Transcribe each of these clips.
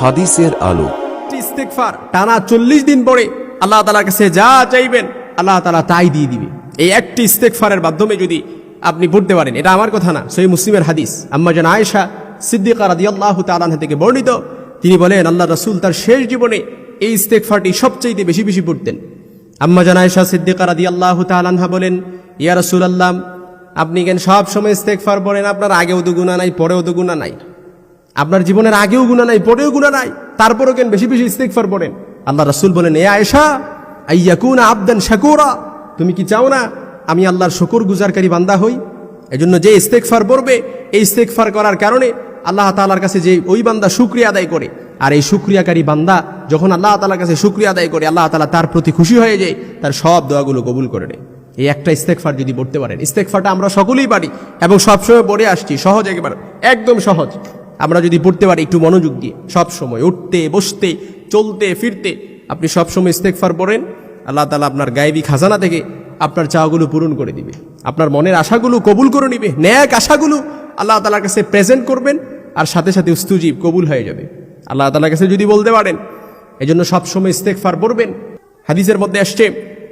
হাদিসের আলো। ইস্তেকফার টানা চল্লিশ দিন পরে আল্লাহ তালার কাছে যা চাইবেন আল্লাহ তালা তাই দিয়ে দিবে। এই একটি ইস্তেকফারের মাধ্যমে যদি আপনি পড়তে পারেন, এটা আমার কথা না সেই মুসলিমের হাদিস। আম্মা জান আয়েশা সিদ্দিকা রাদি আল্লাহ তালাহ থেকে বর্ণিত, তিনি বলেন, আল্লাহ রসুল তার শেষ জীবনে এই ইস্তেকফারটি সবচাইতে বেশি বেশি পড়তেন। আম্মা জান আয়েশা সিদ্দিকা রাদি আল্লাহ তালাহা বলেন, ইয়া রসুল আল্লাহ আপনি কেন সব সময় ইস্তেকফার পড়েন? আপনার আগেও গুণা নাই, পরেও গুণা নাই। আপনার জীবনের আগেও গুণা নাই, পরেও গুণা নাই, তারপরেও কেন বেশি বেশি ইস্তেকফার পড়েন? আল্লাহ রাসূল বলেন, এ আয়েশা, আইয়াকুনা আবদান শাকুরা। তুমি কি চাও না আমি আল্লাহর শকুর গুজারকারী বান্দা হই? এজন্য যে ইস্তেকফার পড়বে, এই ইস্তেকফার করার কারণে আল্লাহ তালার কাছে যে ওই বান্দা শুক্রিয়া আদায় করে, আর এই শুক্রিয়াকারী বান্দা যখন আল্লাহ তালার কাছে শুক্রিয়া আদায় করে, আল্লাহ তাআলা তার প্রতি খুশি হয়ে যায়, তার সব দোয়াগুলো কবুল করে নেয়। এই একটা ইস্তেকফার যদি পড়তে পারেন ইস্তেকফারটা আমরা সকলেই পারি এবং সবসময় পড়ে আসছি, সহজ একেবারে, একদম সহজ। আমরা যদি পড়তে পারি একটু মনোযোগ দিয়ে, সব সময় উঠতে, বসতে, চলতে, ফিরতে, আপনি সব সময় ইস্তেকফার পড়েন, আল্লাহ তালা আপনার গায়েবী খাজানা থেকে আপনার চাওয়াগুলো পূরণ করে দিবে। আপনার মনের আশাগুলো কবুল করে নিবে, ন্যাক আশাগুলো আল্লাহ তালার কাছে প্রেজেন্ট করবেন, আর সাথে সাথে উস্তুজীব কবুল হয়ে যাবে। আল্লাহ তালার কাছে যদি বলতে পারেন এই জন্য সবসময় ইস্তেকফার পড়বেন। হাদিসের মধ্যে আসছে,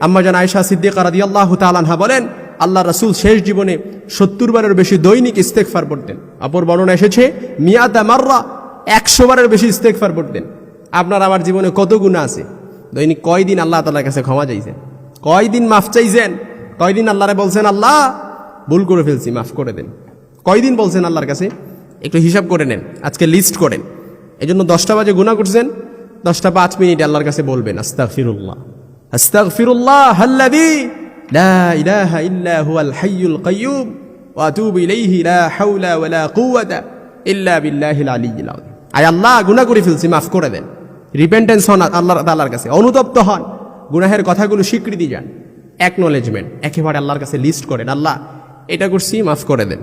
আম্মা জান আয়েশা সিদ্দিকা রাদিয়াল্লাহু তাআলাহা বলেন আল্লাহ রাসূল শেষ জীবনে সত্তর বারের বেশি দৈনিক ইস্তেকফার পড়তেন। অপর বর্ণনা এসেছে মিয়াতা মাররা একশো বারের বেশি ইস্তেকফার পড়তেন। আপনার আমার জীবনে কত গুণা আছে? দৈনিক কয়দিন আল্লাহ তাআলার কাছে ক্ষমা চাইছেন? কয়দিন মাফ চাইছেন? কয়দিন আল্লাহরে বলছেন, আল্লাহ, ভুল করে ফেলছি, মাফ করে দেন। কয়দিন বলছেন আল্লাহর কাছে? একটু হিসাব করে নেন, আজকে লিস্ট করেন। এই জন্য দশটা বাজে গুণা করছেন, দশটা পাঁচ মিনিট আল্লাহর কাছে বলবেন, আস্তাগফিরুল্লাহ। আস্তাগফিরুল্লাহ আল্লাযী লা ইলাহা ইল্লা হুয়াল হাইয়ুল কাইয়্যুম ওয়া আতুবু ইলাইহি লা হাওলা ওয়ালা কুওয়াতা ইল্লা বিল্লাহিল আলিয়্যিল আযীম আয় আল্লাহ, গুনাহ করে ফেলছি, মাফ করে দেন। রিপেন্টেন্স হন আল্লাহ আল্লাহর কাছে। অনুতপ্ত হন। গুনাহের কথাগুলো স্বীকৃতি যান অ্যাকনোলেজমেন্ট একেবারে আল্লাহর কাছে লিস্ট করেন। আল্লাহ, এটা করছি, মাফ করে দেন।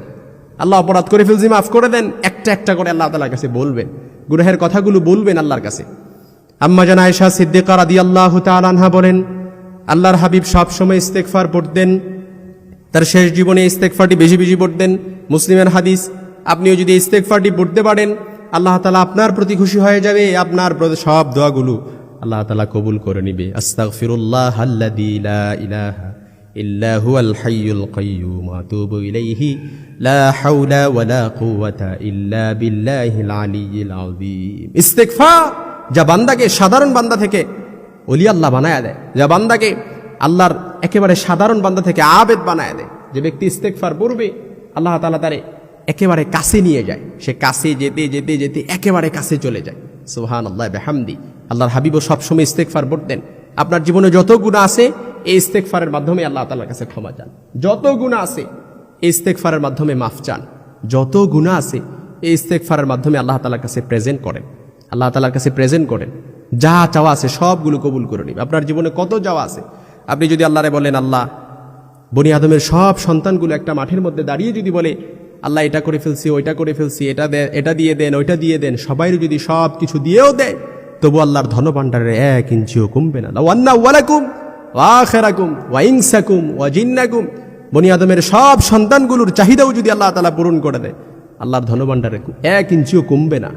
আল্লাহ অপরাধ করে ফেলছি, মাফ করে দেন। একটা একটা করে আল্লাহ তাআলার কাছে বলবেন। গুনাহের কথাগুলো বলবেন আল্লাহর কাছে। আম্মা জান আয়েশা সিদ্দিকা রাদিয়াল্লাহু তাআলা আনহা বলেন আল্লাহর হাবিব সব সময় ইস্তেগফার পড়তেন, তার শেষ জীবনে ইস্তেগফারটি বেশি বেশি পড়তেন। মুসলিমের হাদিস, আপনিও যদি ইস্তেগফারটি পড়তে পারেন, আল্লাহ তালা আপনার প্রতি খুশি হয়ে যাবে, আপনার সব দোয়াগুলো আল্লাহ তালা কবুল করে নিবে। আস্তাগফিরুল্লাহ আল্লাযী লা ইলাহা ইল্লা হুয়াল হাইয়ুল কাইয়্যুম, আতুবু ইলাইহি, লা ইল্লা যা বান্দাকে, সাধারণ বান্দা থেকে অলি আল্লাহ বানায় দেয়। যা বান্দাকে আল্লাহর একেবারে সাধারণ বান্দা থেকে আবেদ বানায় দেয়। যে ব্যক্তি ইস্তেকফার পড়বে, আল্লাহ তালা তারে একেবারে কাছে নিয়ে যায়। সে কাছে যেতে যেতে যেতে একেবারে কাছে চলে যায়। সোহান আল্লাহ বেহামদি। আল্লাহর হাবিবও সবসময় ইস্তেকফার পড়তেন। আপনার জীবনে যত গুণা আছে, এই ইস্তেকফারের মাধ্যমে আল্লাহ তালার কাছে ক্ষমা চান। যত গুণা আছে, এই ইস্তেকফারের মাধ্যমে মাফ চান। যত গুণা আছে, এই ইস্তেকফারের মাধ্যমে আল্লাহ তালার কাছে প্রেজেন্ট করেন। আল্লাহ তালার কাছে প্রেজেন্ট করেন। যা চাওয়া আছে সবগুলো কবুল করে নিবে। আপনার জীবনে কত যাওয়া আছে? আপনি যদি আল্লাহরে বলেন, আল্লাহ, বনি আদমের সব সন্তানগুলো একটা মাঠের মধ্যে দাঁড়িয়ে যদি বলে, আল্লাহ, এটা করে ফেলছি, ওইটা করে ফেলছি, এটা দেন এটা দিয়ে দেন, ওইটা দিয়ে দেন সবাই যদি সব কিছু দিয়েও দেয়, তবু আল্লাহর ধনভাণ্ডারের এক ইঞ্চিও কমবে না। ওয়ান্না ওয়ালাকুম, ওয়া খেরাকুম ওয়া ইংসাকুম ওয়া জিন্নাকুম, বনি আদমের সব সন্তানগুলোর চাহিদাও যদি আল্লাহ তালা পূরণ করে দেয়, আল্লাহর ধনভাণ্ডারে এক ইঞ্চিও কমবে না।